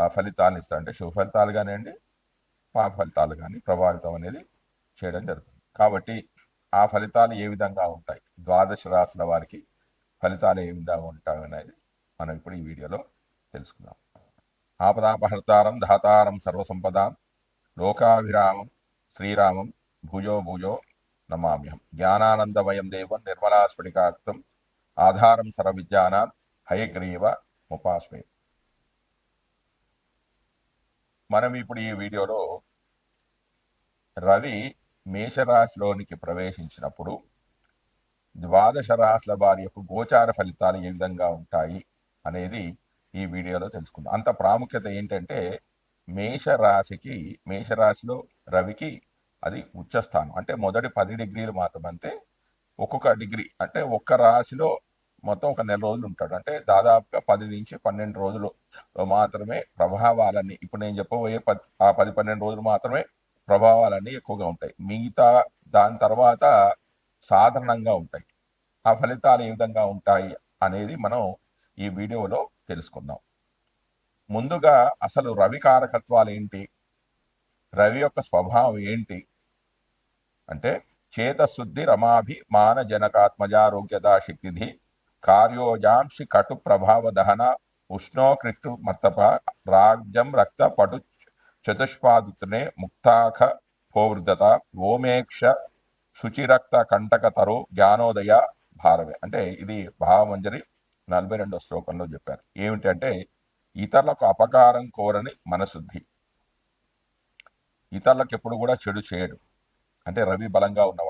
ఆ ఫలితాలను ఇస్తా అంటే శుభ ఫలితాలు కానివ్వండి పాప ఫలితాలు కానీ ప్రభావితం అనేది చేయడం జరుగుతుంది. కాబట్టి ఆ ఫలితాలు ఏ విధంగా ఉంటాయి? ద్వాదశ రాసుల వారికి ఫలితాలు ఏ విధంగా ఉంటాయి అనేది మనం ఇప్పుడు ఈ వీడియోలో తెలుసుకుందాం. ఆపదాపహర్తారం ధాతారం సర్వసంపదాం లోకాభిరామం శ్రీరామం భుజో భుజో నమామ్యహం. జ్ఞానానందమయం దేవం నిర్మలాస్ఫటికాక్తం ఆధారం సర్వవిద్యానాం హయగ్రీవ ఉపాస్మే మనం ఇప్పుడు ఈ వీడియోలో రవి మేషరాశిలోనికి ప్రవేశించినప్పుడు ద్వాదశ రాశుల వారి యొక్క గోచార ఫలితాలు ఏ విధంగా ఉంటాయి అనేది ఈ వీడియోలో తెలుసుకుందాం. అంత ప్రాముఖ్యత ఏంటంటే మేషరాశికి మేషరాశిలో రవికి అది ఉచ్చస్థానం. అంటే మొదటి పది డిగ్రీలు మాత్రం అంతే ఒక్కొక్క డిగ్రీ అంటే ఒక్క రాశిలో మొత్తం ఒక నెల రోజులు ఉంటాడు. అంటే దాదాపుగా పది నుంచి పన్నెండు రోజులు మాత్రమే ప్రభావాలన్నీ ఇప్పుడు నేను చెప్పబోయే పది ఆ పది పన్నెండు రోజులు మాత్రమే ప్రభావాలన్నీ ఎక్కువగా ఉంటాయి. మిగతా దాని తర్వాత సాధారణంగా ఉంటాయి. ఆ ఫలితాలు ఏ విధంగా ఉంటాయి అనేది మనం ఈ వీడియోలో తెలుసుకుందాం. ముందుగా అసలు రవి కారకత్వాలు ఏంటి? రవి యొక్క స్వభావం ఏంటి? అంటే చేతశుద్ధి రమాభి మానజనకాత్మజారోగ్యత శక్తిధి కార్యోజాంసి కటు ప్రభావ దహన ఉష్ణోకృక్తు మర్తప రాజ్యం రక్త పటు చతుష్పాదుతనే ముక్తాఖ పోవృద్ధత ఓమేక్ష శుచిరక్త కంటక తరు జ్ఞానోదయ భారవే. అంటే ఇది భావమంజరి నలభై రెండో శ్లోకంలో చెప్పారు. ఏమిటంటే ఇతరులకు అపకారం కోరని మనశుద్ధి. ఇతరులకు ఎప్పుడు కూడా చెడు చేయడు. అంటే రవి బలంగా ఉన్నవాడు.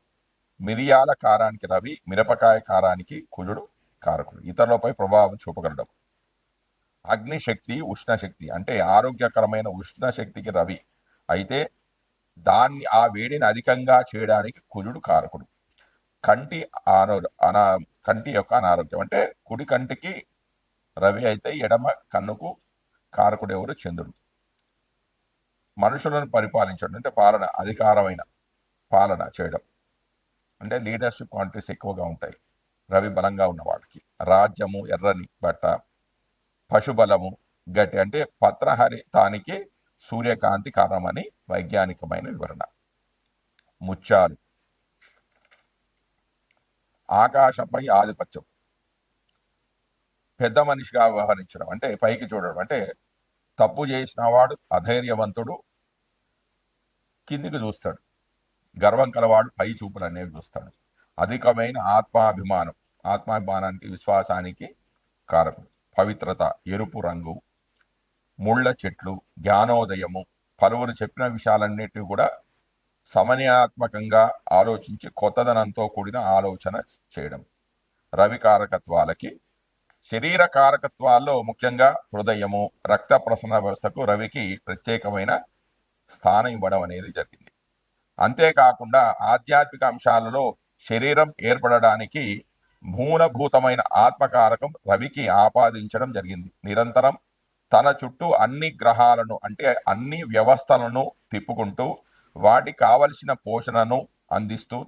మిరియాల కారానికి రవి మిరపకాయ కారానికి కుజుడు కారకుడు. ఇతరులపై ప్రభావం చూపగలడం. అగ్నిశక్తి ఉష్ణశక్తి అంటే ఆరోగ్యకరమైన ఉష్ణశక్తికి రవి. అయితే దాన్ని ఆ వేడిని అధికంగా చేయడానికి కుజుడు కారకుడు. కంటి ఆరో అనా కంటి యొక్క అనారోగ్యం అంటే కుడి కంటికి రవి అయితే ఎడమ కన్నుకు కారకుడు ఎవరు? చంద్రుడు. మనుషులను పరిపాలించడం అంటే పాలన అధికారమైన పాలన చేయడం. అంటే లీడర్షిప్ క్వాంటిటీస్ ఎక్కువగా ఉంటాయి. రవి బలంగా ఉన్నవాడికి రాజ్యము ఎర్రని బట్ట పశుబలము గట్టి అంటే పత్రహరి తానికి సూర్యకాంతి కారణమని వైజ్ఞానికమైన వివరణ. ముత్యాలు. ఆకాశంపై ఆధిపత్యం. పెద్ద మనిషిగా వ్యవహరించడం అంటే పైకి చూడడం అంటే తప్పు చేసిన వాడు అధైర్యవంతుడు కిందికి చూస్తాడు. గర్వం కలవాడు పై చూపులు అనేవి చూస్తాడు. అధికమైన ఆత్మాభిమానం ఆత్మాభిమానానికి విశ్వాసానికి కారకుడు. పవిత్రత ఎరుపు రంగు ముళ్ళ చెట్లు జ్ఞానోదయము పలువురు చెప్పిన విషయాలన్నిటిని కూడా సమన్యాత్మకంగా ఆలోచించి కొత్తదనంతో కూడిన ఆలోచన చేయడం. రవి కారకత్వాలకి శరీర కారకత్వాల్లో ముఖ్యంగా హృదయము రక్త ప్రసరణ వ్యవస్థకు రవికి ప్రత్యేకమైన స్థానం ఇవ్వడం అనేది జరిగింది. అంతేకాకుండా ఆధ్యాత్మిక అంశాలలో శరీరం ఏర్పడడానికి మూలభూతమైన ఆత్మకారకం రవికి ఆపాదించడం జరిగింది. నిరంతరం తన చుట్టూ అన్ని గ్రహాలను అంటే అన్ని వ్యవస్థలను తిప్పుకుంటూ వాటికి కావలసిన పోషణను అందిస్తూ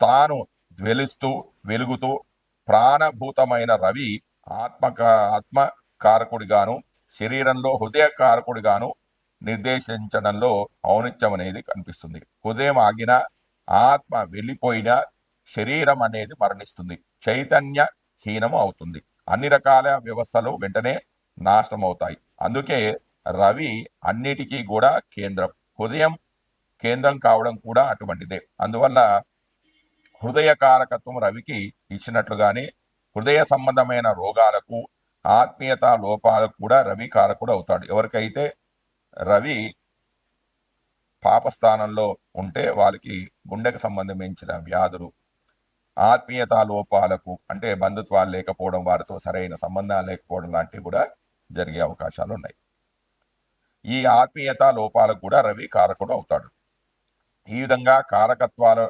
తాను జ్వలిస్తూ వెలుగుతూ ప్రాణభూతమైన రవి ఆత్మక ఆత్మకారకుడిగాను శరీరంలో హృదయకారకుడిగాను నిర్దేశించడంలో ఔనిత్యం అనేది కనిపిస్తుంది. హృదయం ఆగిన ఆత్మ వెళ్ళిపోయిన శరీరం అనేది మరణిస్తుంది. చైతన్య హీనం అవుతుంది. అన్ని రకాల వ్యవస్థలు వెంటనే నాశనం అవుతాయి. అందుకే రవి అన్నిటికీ కూడా కేంద్రం. హృదయం కేంద్రం కావడం కూడా అటువంటిదే. అందువల్ల హృదయ కారకత్వం రవికి ఇచ్చినట్లుగానే హృదయ సంబంధమైన రోగాలకు ఆత్మీయత లోపాలకు కూడా రవి కారకుడు అవుతాడు. ఎవరికైతే రవి పాపస్థానంలో ఉంటే వాళ్ళకి గుండెకు సంబంధించిన వ్యాధులు ఆత్మీయత లోపాలకు అంటే బంధుత్వాలు లేకపోవడం వారితో సరైన సంబంధాలు లేకపోవడం లాంటివి కూడా జరిగే అవకాశాలు ఉన్నాయి. ఈ ఆత్మీయత లోపాలకు కూడా రవి కారకుడు అవుతాడు. ఈ విధంగా కారకత్వాల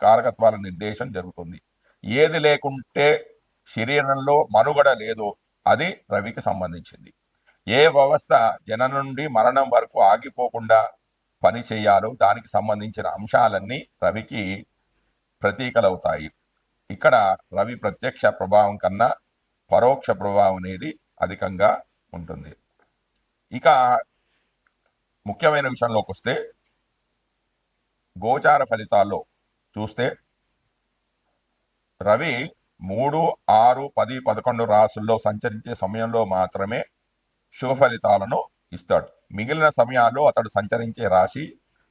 కారకత్వాల నిర్దేశం జరుగుతుంది. ఏది లేకుంటే శరీరంలో మనుగడ లేదో అది రవికి సంబంధించింది. ఏ వ్యవస్థ జనం నుండి మరణం వరకు ఆగిపోకుండా పని చేయాలో దానికి సంబంధించిన అంశాలన్నీ రవికి ప్రతీకలవుతాయి. ఇక్కడ రవి ప్రత్యక్ష ప్రభావం కన్నా పరోక్ష ప్రభావం అనేది అధికంగా ఉంటుంది. ఇక ముఖ్యమైన విషయంలోకి వస్తే గోచార ఫలితాల్లో చూస్తే రవి మూడు ఆరు పది పదకొండు రాసుల్లో సంచరించే సమయంలో మాత్రమే శుభ ఫలితాలను ఇస్తాడు. మిగిలిన సమయాల్లో అతడు సంచరించే రాశి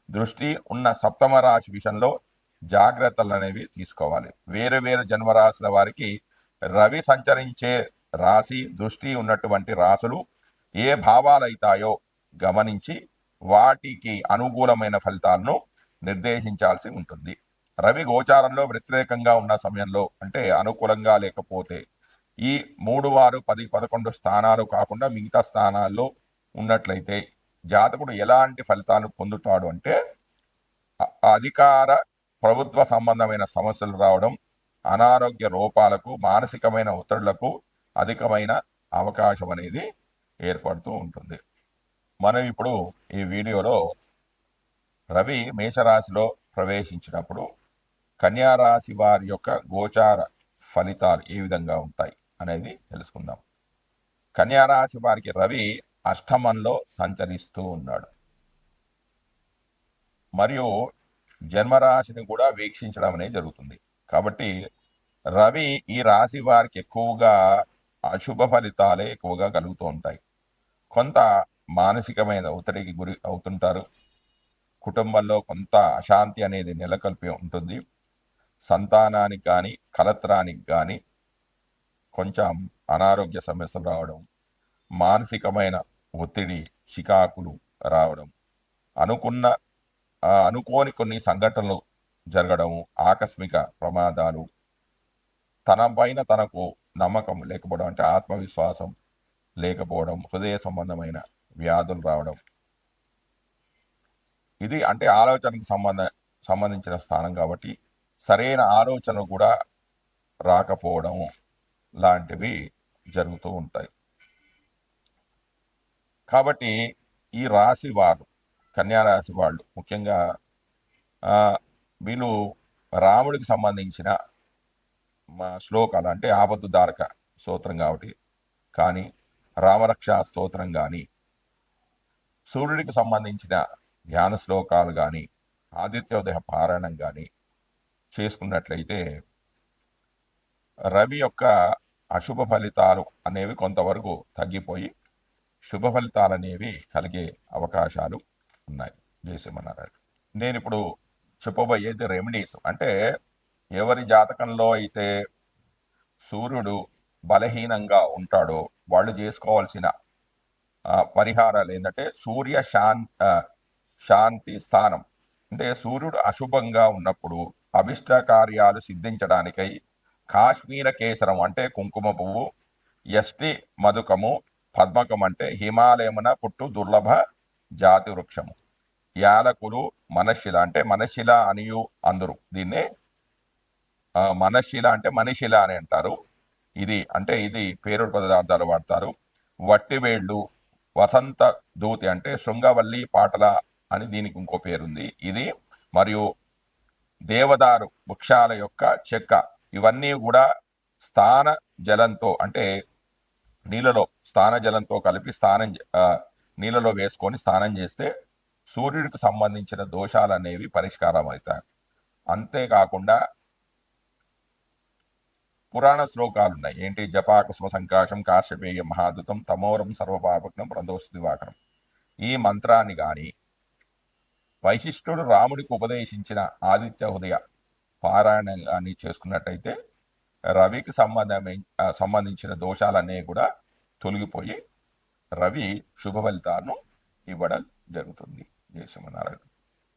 దృష్టి ఉన్న సప్తమ రాశి విషయంలో జాగ్రత్తలు అనేవి తీసుకోవాలి. వేరు వేరు జన్మరాశుల వారికి రవి సంచరించే రాశి దృష్టి ఉన్నటువంటి రాసులు ఏ భావాలైతాయో గమనించి వాటికి అనుకూలమైన ఫలితాలను నిర్దేశించాల్సి ఉంటుంది. రవి గోచారంలో వ్యతిరేకంగా ఉన్న సమయంలో అంటే అనుకూలంగా లేకపోతే ఈ మూడు వారు పది పదకొండు స్థానాలు కాకుండా మిగతా స్థానాల్లో ఉన్నట్లయితే జాతకుడు ఎలాంటి ఫలితాలు పొందుతాడు అంటే అధికార ప్రభుత్వ సంబంధమైన సమస్యలు రావడం అనారోగ్య రూపాలకు మానసికమైన ఒత్తిళ్ళకు అధికమైన అవకాశం అనేది ఏర్పడుతూ ఉంటుంది. మనం ఇప్పుడు ఈ వీడియోలో రవి మేషరాశిలో ప్రవేశించినప్పుడు కన్యారాశి వారి యొక్క గోచార ఫలితాలు ఏ విధంగా ఉంటాయి? అనేది తెలుసుకుందాం. కన్యా రాశి వారికి రవి అష్టమంలో సంచరిస్తూ ఉన్నాడు. మరియు జన్మరాశిని కూడా వీక్షించడం అనేది జరుగుతుంది. కాబట్టి రవి ఈ రాశి వారికి ఎక్కువగా అశుభ ఫలితాలే ఎక్కువగా కలుగుతూ ఉంటాయి. కొంత మానసికమైన ఒత్తిడికి గురి అవుతుంటారు. కుటుంబంలో కొంత అశాంతి అనేది నెలకొల్పి ఉంటుంది. సంతానానికి కానీ కలత్రానికి కానీ కొంచెం అనారోగ్య సమస్యలు రావడం మానసికమైన ఒత్తిడి చికాకులు రావడం అనుకున్న అనుకోని కొన్ని సంఘటనలు జరగడము ఆకస్మిక ప్రమాదాలు తన పైన తనకు నమ్మకం లేకపోవడం అంటే ఆత్మవిశ్వాసం లేకపోవడం హృదయ సంబంధమైన వ్యాధులు రావడం. ఇది అంటే ఆలోచనకు సంబంధ సంబంధించిన స్థానం కాబట్టి సరైన ఆలోచన కూడా రాకపోవడం లాంటివి జరుగుతూ ఉంటాయి. కాబట్టి ఈ రాశి వారు కన్యా రాశి వాళ్ళు ముఖ్యంగా వీళ్ళు రాముడికి సంబంధించిన మా శ్లోకాలు అంటే ఆపద్దుదారక స్తోత్రం కాబట్టి కానీ రామరక్ష స్తోత్రం కానీ సూర్యుడికి సంబంధించిన ధ్యాన శ్లోకాలు కానీ ఆదిత్యోదయ పారాయణం కానీ చేసుకున్నట్లయితే రవి యొక్క అశుభ ఫలితాలు అనేవి కొంతవరకు తగ్గిపోయి శుభ ఫలితాలు అనేవి కలిగే అవకాశాలు ఉన్నాయి. జయసింహనారాయణ నేను ఇప్పుడు చెప్పబోయేది రెమెడీస్. అంటే ఎవరి జాతకంలో అయితే సూర్యుడు బలహీనంగా ఉంటాడో వాళ్ళు చేసుకోవాల్సిన పరిహారాలు ఏంటంటే సూర్య శాం శాంతి స్థానం. అంటే సూర్యుడు అశుభంగా ఉన్నప్పుడు అభిష్ట కార్యాలు సిద్ధించడానికై కాశ్మీర కేసరం అంటే కుంకుమ పువ్వు ఎస్టి మధుకము పద్మకం అంటే హిమాలయమున పుట్టు దుర్లభ జాతి వృక్షము. యాలకులు మనశిల అంటే మనశిల అనియు అందరు. దీన్ని మనశిల అంటే మనిషిల అని అంటారు. ఇది అంటే ఇది పేరు పదార్థాలు వాడతారు. వట్టివేళ్ళు వసంత దూతి అంటే శృంగవల్లి పాటల అని దీనికి ఇంకో పేరుంది. ఇది మరియు దేవదారు వృక్షాల యొక్క చెక్క. ఇవన్నీ కూడా స్థాన జలంతో అంటే నీళ్ళలో స్నాన జలంతో కలిపి స్నానం నీళ్ళలో వేసుకొని స్నానం చేస్తే సూర్యుడికి సంబంధించిన దోషాలు అనేవి పరిష్కారం అవుతాయి అంతేకాకుండా పురాణ శ్లోకాలు ఉన్నాయి ఏంటి? జపాకుస్మ సంకాశం కాశ్యపేయ మహాదుతం తమోరం సర్వపాపకం ప్రదోష దివాకరం ఈ మంత్రాన్ని కానీ వైశిష్ఠుడు రాముడికి ఉపదేశించిన ఆదిత్య హృదయ పారాయణ కానీ చేసుకున్నట్టయితే రవికి సంబంధమైన సంబంధించిన దోషాలన్నీ కూడా తొలగిపోయి రవి శుభ ఫలితాలను ఇవ్వడం జరుగుతుంది. జయ